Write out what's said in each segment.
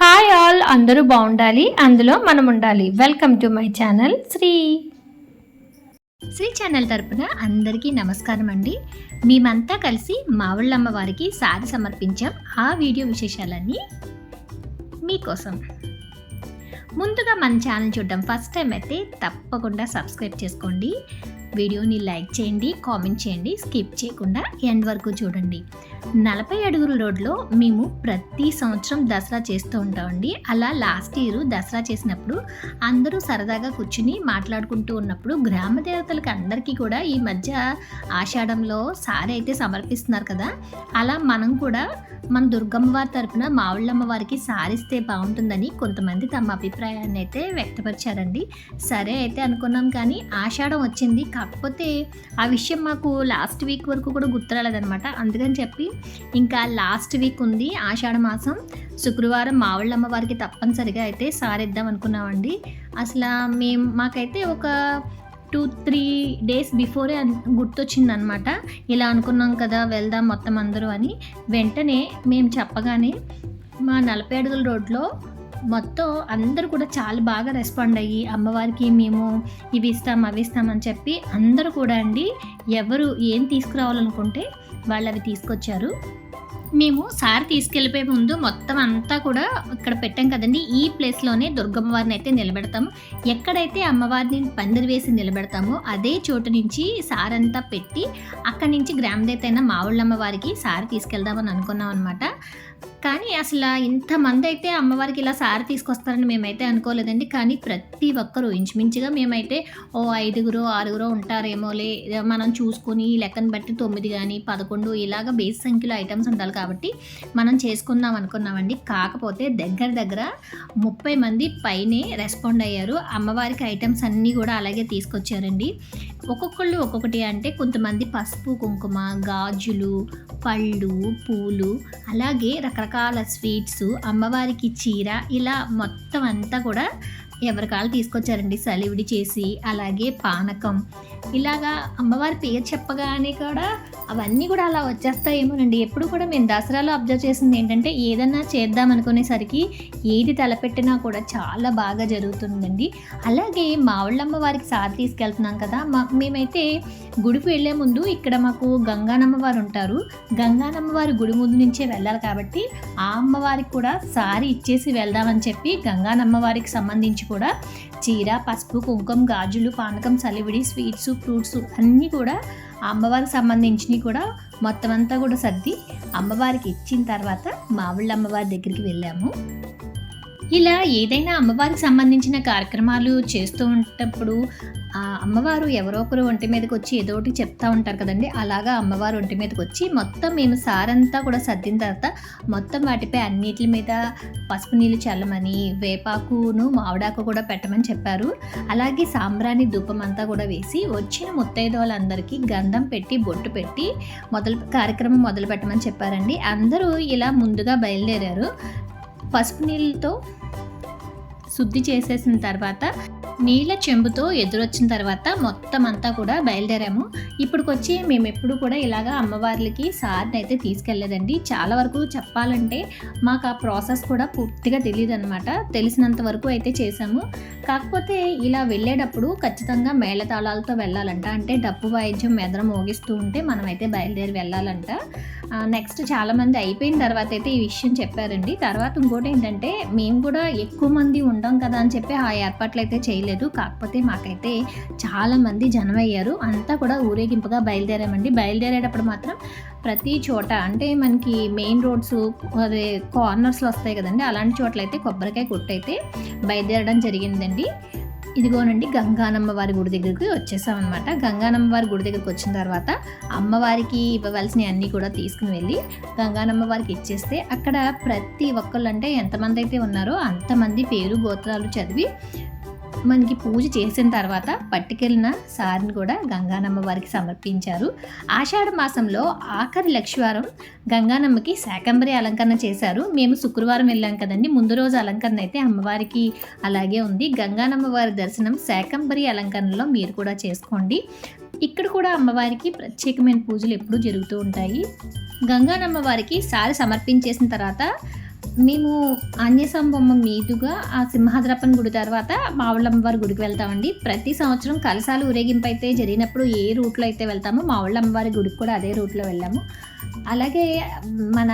Hi all అందరూ బాగుండాలి అందులో మనం ఉండాలి. Welcome to my channel Sri. Sri channel తరపున అందరికీ నమస్కారం అండి. మేమంతా కలిసి మావళ్ళమ్మ వారికి సారి సమర్పించాం ఆ వీడియో విశేషాలన్నీ మీకోసం. ముందుగా మన ఛానల్ చూడడం ఫస్ట్ టైం అయితే తప్పకుండా సబ్స్క్రైబ్ చేసుకోండి. వీడియోని లైక్ చేయండి కామెంట్ చేయండి. స్కిప్ చేయకుండా ఎండ్ వరకు చూడండి. నలభై అడుగుల రోడ్లో మేము ప్రతి సంవత్సరం దసరా చేస్తూ ఉంటామండి. అలా లాస్ట్ ఇయర్ దసరా చేసినప్పుడు అందరూ సరదాగా కూర్చుని మాట్లాడుకుంటూ ఉన్నప్పుడు గ్రామ దేవతలకి అందరికీ కూడా ఈ మధ్య ఆషాఢంలో సారీ అయితే సమర్పిస్తున్నారు కదా. అలా మనం కూడా మన దుర్గమ్మ వారి తరపున మావుళ్ళమ్మ వారికి సారిస్తే బాగుంటుందని కొంతమంది తమ అభిప్రాయాన్ని అయితే వ్యక్తపరిచారండి. సరే అయితే అనుకున్నాం కానీ ఆషాఢం వచ్చింది. కాకపోతే ఆ విషయం మాకు లాస్ట్ వీక్ వరకు కూడా గుర్తురాలేదనమాట అందుకని చెప్పి ఇంకా లాస్ట్ వీక్ ఉంది ఆషాఢ మాసం. శుక్రవారం మావుళ్ళమ్మ వారికి తప్పనిసరిగా అయితే సారిద్దాం అనుకున్నామండి. అసలు మేము మాకైతే ఒక టూ త్రీ డేస్ బిఫోరే గుర్తొచ్చింది అనమాట ఇలా అనుకున్నాం కదా వెళ్దాం మొత్తం అందరూ అని. వెంటనే మేము చెప్పగానే మా నలభై అడుగుల రోడ్లో మొత్తం అందరూ కూడా చాలా బాగా రెస్పాండ్ అయ్యి అమ్మవారికి మేము ఇవి ఇస్తాం అవి ఇస్తామని చెప్పి అందరూ కూడా అండి ఎవరు ఏం తీసుకురావాలనుకుంటే వాళ్ళు అవి తీసుకొచ్చారు. మేము సార్ తీసుకెళ్ళిపోయే ముందు మొత్తం అంతా కూడా ఇక్కడ పెట్టాం కదండి. ఈ ప్లేస్లోనే దుర్గమ్మ వారిని అయితే నిలబెడతాం ఎక్కడైతే అమ్మవారిని పందిరి వేసి నిలబెడతామో అదే చోటు నుంచి సార్ అంతా పెట్టి అక్కడి నుంచి గ్రామదేవత అయిన మావుళ్ళమ్మ వారికి సార్ తీసుకెళ్దామని అనుకున్నాం అనమాట కానీ అసలు ఇంతమంది అయితే అమ్మవారికి ఇలా సారి తీసుకొస్తారని మేమైతే అనుకోలేదండి. కానీ ప్రతి ఒక్కరూ ఇంచుమించుగా మేమైతే ఓ ఐదుగురు ఆరుగురు ఉంటారేమోలే మనం చూసుకొని లెక్కను బట్టి తొమ్మిది కానీ పదకొండు ఇలాగ బేస్ సంఖ్యలో ఐటమ్స్ ఉండాలి కాబట్టి మనం చేసుకుందాం అనుకున్నామండి. కాకపోతే దగ్గర దగ్గర ముప్పై మంది పైనే రెస్పాండ్ అయ్యారు. అమ్మవారికి ఐటమ్స్ అన్నీ కూడా అలాగే తీసుకొచ్చారండి. ఒక్కొక్కళ్ళు ఒక్కొక్కటి అంటే కొంతమంది పసుపు కుంకుమ గాజులు పళ్ళు పూలు అలాగే రకరకాల స్వీట్స్ అమ్మవారికి చీర ఇలా మొత్తం అంతా కూడా ఎవరికాలు తీసుకొచ్చారండి? సలివిడి చేసి అలాగే పానకం. ఇలాగా అమ్మవారి పేరు చెప్పగానే కూడా అవన్నీ కూడా అలా వచ్చేస్తాయేమోనండి. ఎప్పుడు కూడా మేము దసరాలో అబ్జర్వ్ చేసింది ఏంటంటే ఏదన్నా చేద్దాం అనుకునేసరికి ఏది తలపెట్టినా కూడా చాలా బాగా జరుగుతుందండి. అలాగే మావుళ్ళమ్మ వారికి సారి తీసుకెళ్తున్నాం కదా మా మేమైతే గుడికి వెళ్ళే ముందు ఇక్కడ మాకు గంగానమ్మ వారు ఉంటారు. గంగానమ్మ వారి గుడి ముందు నుంచే వెళ్ళాలి కాబట్టి ఆ అమ్మవారికి కూడా సారి ఇచ్చేసి వెళ్దామని చెప్పి గంగానమ్మ వారికి సంబంధించి కూడా చీర పసుపు కుంకుమ గాజులు పానకం సలివిడి స్వీట్స్ ఫ్రూట్స్ అన్నీ కూడా అమ్మవారికి సంబంధించినవి కూడా మొత్తం అంతా కూడా సర్ది అమ్మవారికి ఇచ్చిన తర్వాత మావిళ్ళ అమ్మవారి దగ్గరికి వెళ్ళాము. ఇలా ఏదైనా అమ్మవారికి సంబంధించిన కార్యక్రమాలు చేస్తూ ఉంటప్పుడు అమ్మవారు ఎవరో ఒకరు ఒంటి మీదకి వచ్చి ఏదో ఒకటి చెప్తా ఉంటారు కదండి. అలాగా అమ్మవారు ఒంటి మీదకి వచ్చి మొత్తం మేము సారంతా కూడా సర్దిన తర్వాత మొత్తం వాటిపై అన్నిటి మీద పసుపు నీళ్ళు చల్లమని వేపాకును మావిడాకు కూడా పెట్టమని చెప్పారు. అలాగే సాంబ్రాణి ధూపం అంతా కూడా వేసి వచ్చిన ముత్తైదోళ్ళందరికీ గంధం పెట్టి బొట్టు పెట్టి మొదలు కార్యక్రమం మొదలు పెట్టమని చెప్పారండి. అందరూ ఇలా ముందుగా బయలుదేరారు. పసుపు నీళ్ళతో శుద్ధి చేసేసిన తర్వాత నీళ్ళ చెంబుతో ఎదురొచ్చిన తర్వాత మొత్తం అంతా కూడా బయలుదేరాము. ఇప్పటికొచ్చి మేము ఎప్పుడు కూడా ఇలాగా అమ్మవార్లకి సార్ని అయితే తీసుకెళ్ళలేదండి చాలా వరకు చెప్పాలంటే మాకు ఆ ప్రాసెస్ కూడా పూర్తిగా తెలియదు అనమాట తెలిసినంత వరకు అయితే చేసాము కాకపోతే ఇలా వెళ్ళేటప్పుడు ఖచ్చితంగా మేళతాళాలతో వెళ్ళాలంట. అంటే డప్పు వాయిద్యం మెదర మోగిస్తూ ఉంటే మనమైతే బయలుదేరి వెళ్ళాలంట. నెక్స్ట్ చాలామంది అయిపోయిన తర్వాత అయితే ఈ విషయం చెప్పారండి. తర్వాత ఇంకోటి ఏంటంటే మేము కూడా ఎక్కువ మంది ఉంటాం కదా అని చెప్పి ఆ ఏర్పాట్లు అయితే చేయలేదు. కాకపోతే మాకైతే చాలామంది జనం అయ్యారు అంతా కూడా ఊరేగింపుగా బయలుదేరామండి. బయలుదేరేటప్పుడు మాత్రం ప్రతి చోట అంటే మనకి మెయిన్ రోడ్స్ అదే కార్నర్స్లో వస్తాయి కదండి. అలాంటి చోట్ల అయితే కొబ్బరికాయ కొట్టయితే బయలుదేరడం జరిగిందండి. ఇదిగోనండి గంగానమ్మ వారి గుడి దగ్గరికి వచ్చేసామన్నమాట. గంగానమ్మ వారి గుడి దగ్గరికి వచ్చిన తర్వాత అమ్మవారికి ఇవ్వవలసినవి అన్నీ కూడా తీసుకుని వెళ్ళి గంగానమ్మ వారికి ఇచ్చేస్తే అక్కడ ప్రతి ఒక్కళ్ళు అంటే ఎంతమంది అయితే ఉన్నారో అంతమంది పేరు గోత్రాలు చదివి మనకి పూజ చేసిన తర్వాత పట్టుకెళ్ళిన సారిని కూడా గంగానమ్మ వారికి సమర్పించారు. ఆషాఢ మాసంలో ఆఖరి లక్షవారం గంగానమ్మకి శాకంబరి అలంకరణ చేశారు. మేము శుక్రవారం వెళ్ళాం కదండి. ముందు రోజు అలంకరణ అయితే అమ్మవారికి అలాగే ఉంది. గంగానమ్మ వారి దర్శనం శాకంబరి అలంకరణలో మీరు కూడా చేసుకోండి. ఇక్కడ కూడా అమ్మవారికి ప్రత్యేకమైన పూజలు ఎప్పుడూ జరుగుతూ ఉంటాయి. గంగానమ్మ వారికి సారి సమర్పించేసిన తర్వాత మేము ఆంజనేయం బొమ్మ మీదుగా ఆ సింహాద్రప్పన్ గుడి తర్వాత మావుళ్ళమ్మవారి గుడికి వెళ్తామండి. ప్రతి సంవత్సరం కలసాలు ఊరేగింపు అయితే జరిగినప్పుడు ఏ రూట్లో అయితే వెళ్తామో మావుళ్ళమ్మవారి గుడికి కూడా అదే రూట్లో వెళ్ళాము. అలాగే మన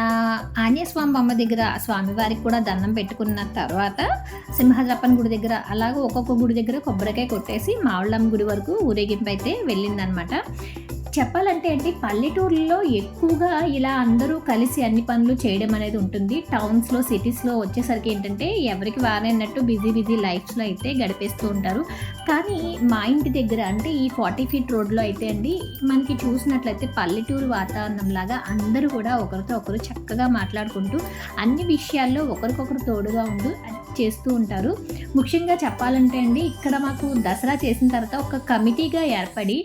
ఆంజనేయ స్వామి బొమ్మ దగ్గర స్వామివారికి కూడా దండం పెట్టుకున్న తర్వాత సింహాద్రప్పన్ గుడి దగ్గర అలాగే ఒక్కొక్క గుడి దగ్గర కొబ్బరికాయ కొట్టేసి మావుళ్ళమ్మ గుడి వరకు ఊరేగింపు అయితే వెళ్ళిందనమాట. చెప్పాలంటే ఏంటి పల్లెటూర్లలో ఎక్కువగా ఇలా అందరూ కలిసి అన్ని పనులు చేయడం అనేది ఉంటుంది. టౌన్స్లో సిటీస్లో వచ్చేసరికి ఏంటంటే ఎవరికి వారైనట్టు బిజీ బిజీ లైఫ్స్లో అయితే గడిపేస్తూ ఉంటారు. కానీ మా ఇంటి దగ్గర అంటే ఈ ఫార్టీ ఫీట్ రోడ్లో అయితే అండి మనకి చూసినట్లయితే పల్లెటూరు వాతావరణం లాగా అందరూ కూడా ఒకరితో ఒకరు చక్కగా మాట్లాడుకుంటూ అన్ని విషయాల్లో ఒకరికొకరు తోడుగా ఉండు చేస్తూ ఉంటారు. ముఖ్యంగా చెప్పాలంటే అండి ఇక్కడ మాకు దసరా చేసిన తర్వాత ఒక కమిటీగా ఏర్పడి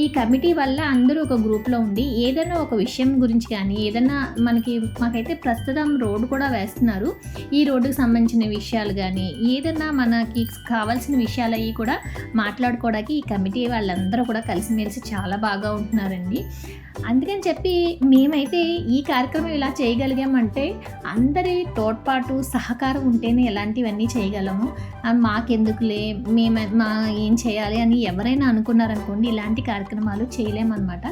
ఈ కమిటీ వల్ల అందరూ ఒక గ్రూప్లో ఉండి ఏదైనా ఒక విషయం గురించి కానీ ఏదైనా మనకి మాకైతే ప్రస్తుతం రోడ్డు కూడా వేస్తున్నారు. ఈ రోడ్డుకు సంబంధించిన విషయాలు కానీ ఏదైనా మనకి కావాల్సిన విషయాలు అవి కూడా మాట్లాడుకోవడానికి ఈ కమిటీ వాళ్ళందరూ కూడా కలిసిమెలిసి చాలా బాగా ఉంటున్నారండి. అందుకని చెప్పి మేమైతే ఈ కార్యక్రమం ఇలా చేయగలిగామంటే అందరి తోడ్పాటు సహకారం ఉంటేనే ఎలాంటివన్నీ చేయగలము. మాకెందుకులే మేము మా ఏం చేయాలి అని ఎవరైనా అనుకున్నారనుకోండి ఇలాంటి కార్యక్రమాలు చేయలేమన్నమాట.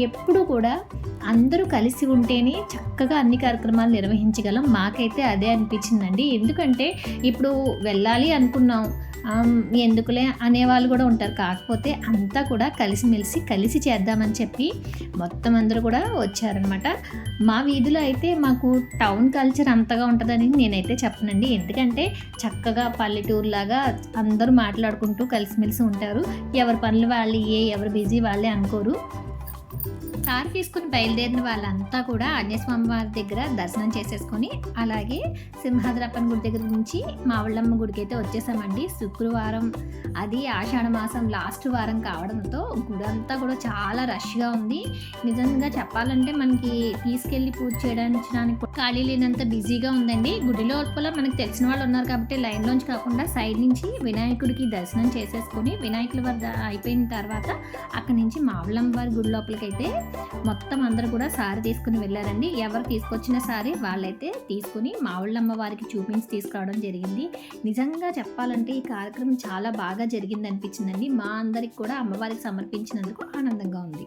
ఎప్పుడు కూడా అందరూ కలిసి ఉంటేనే చక్కగా అన్ని కార్యక్రమాలు నిర్వహించగలం. మాకైతే అదే అనిపించిందండి. ఎందుకంటే ఇప్పుడు వెళ్ళాలి అనుకున్నాం. ఎందుకులే అనేవాళ్ళు కూడా ఉంటారు. కాకపోతే అంతా కూడా కలిసిమెలిసి కలిసి చేద్దామని చెప్పి మొత్తం అందరూ కూడా వచ్చారనమాట మా వీధిలో అయితే మాకు టౌన్ కల్చర్ అంతగా ఉంటుందని నేనైతే చెప్పనండి. ఎందుకంటే చక్కగా పల్లెటూరులాగా అందరూ మాట్లాడుకుంటూ కలిసిమెలిసి ఉంటారు. ఎవరి పనులు వాళ్ళు ఏ ఎవరు బిజీ వాళ్ళే అనుకోరు. కారు తీసుకుని బయలుదేరిన వాళ్ళంతా కూడా ఆంజనేయస్వామి వారి దగ్గర దర్శనం చేసేసుకొని అలాగే సింహాద్రప్పన్ గుడి దగ్గర నుంచి మావళ్ళమ్మ గుడికి అయితే వచ్చేసామండి. శుక్రవారం అది ఆషాఢ మాసం లాస్ట్ వారం కావడంతో గుడి అంతా కూడా చాలా రష్గా ఉంది. నిజంగా చెప్పాలంటే మనకి తీసుకెళ్ళి పూజ చేయడానికి ఖాళీ లేనంత బిజీగా ఉందండి. గుడి లోపల మనకు తెలిసిన వాళ్ళు ఉన్నారు కాబట్టి లైన్లోంచి కాకుండా సైడ్ నుంచి వినాయకుడికి దర్శనం చేసేసుకొని వినాయకుల వద్ద అయిపోయిన తర్వాత అక్కడి నుంచి మావళ్ళమ్మ వారి గుడి లోపలికి అయితే మొత్తం అందరూ కూడా సారీ తీసుకుని వెళ్ళారండి. ఎవరు తీసుకొచ్చిన సారీ వాళ్ళైతే తీసుకుని మావుళ్ళమ్మ వారికి చూపించి తీసుకురావడం జరిగింది. నిజంగా చెప్పాలంటే ఈ కార్యక్రమం చాలా బాగా జరిగింది అనిపించిందండి మా అందరికి కూడా అమ్మవారికి సమర్పించినందుకు ఆనందంగా ఉంది.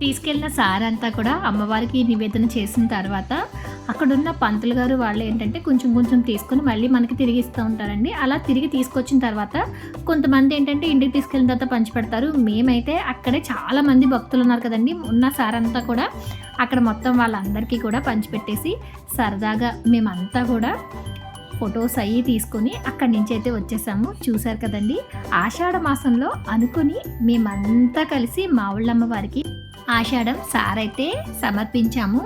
తీసుకెళ్ళిన సార్ అంతా కూడా అమ్మవారికి నివేదన చేసిన తర్వాత అక్కడున్న పంతులు గారు వాళ్ళు ఏంటంటే కొంచెం కొంచెం తీసుకొని మళ్ళీ మనకి తిరిగి ఇస్తూ ఉంటారండి. అలా తిరిగి తీసుకొచ్చిన తర్వాత కొంతమంది ఏంటంటే ఇంటికి తీసుకెళ్ళిన తర్వాత పంచిపెడతారు. మేమైతే అక్కడే చాలా మంది భక్తులు ఉన్నారు కదండి. ఉన్న సార్ అంతా కూడా అక్కడ మొత్తం వాళ్ళందరికీ కూడా పంచిపెట్టేసి సరదాగా మేమంతా కూడా ఫొటోస్ అయ్యి తీసుకొని అక్కడి నుంచి అయితే వచ్చేసాము. చూసారు కదండి? ఆషాఢ మాసంలో అనుకుని మేమంతా కలిసి మా ఊళ్ళమ్మ వారికి ఆషాఢం సారైతే సమర్పించాము.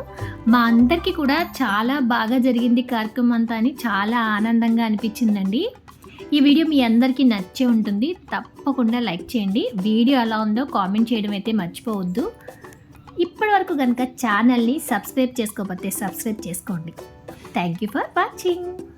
మా అందరికీ కూడా చాలా బాగా జరిగింది కార్యక్రమం అంతా అని చాలా ఆనందంగా అనిపించిందండి. ఈ వీడియో మీ అందరికీ నచ్చే ఉంటుంది. తప్పకుండా లైక్ చేయండి. వీడియో ఎలా ఉందో కామెంట్ చేయడం అయితే మర్చిపోవద్దు. ఇప్పటి వరకు కనుక ఛానల్ని సబ్స్క్రైబ్ చేసుకోకపోతే సబ్స్క్రైబ్ చేసుకోండి. Thank you for watching.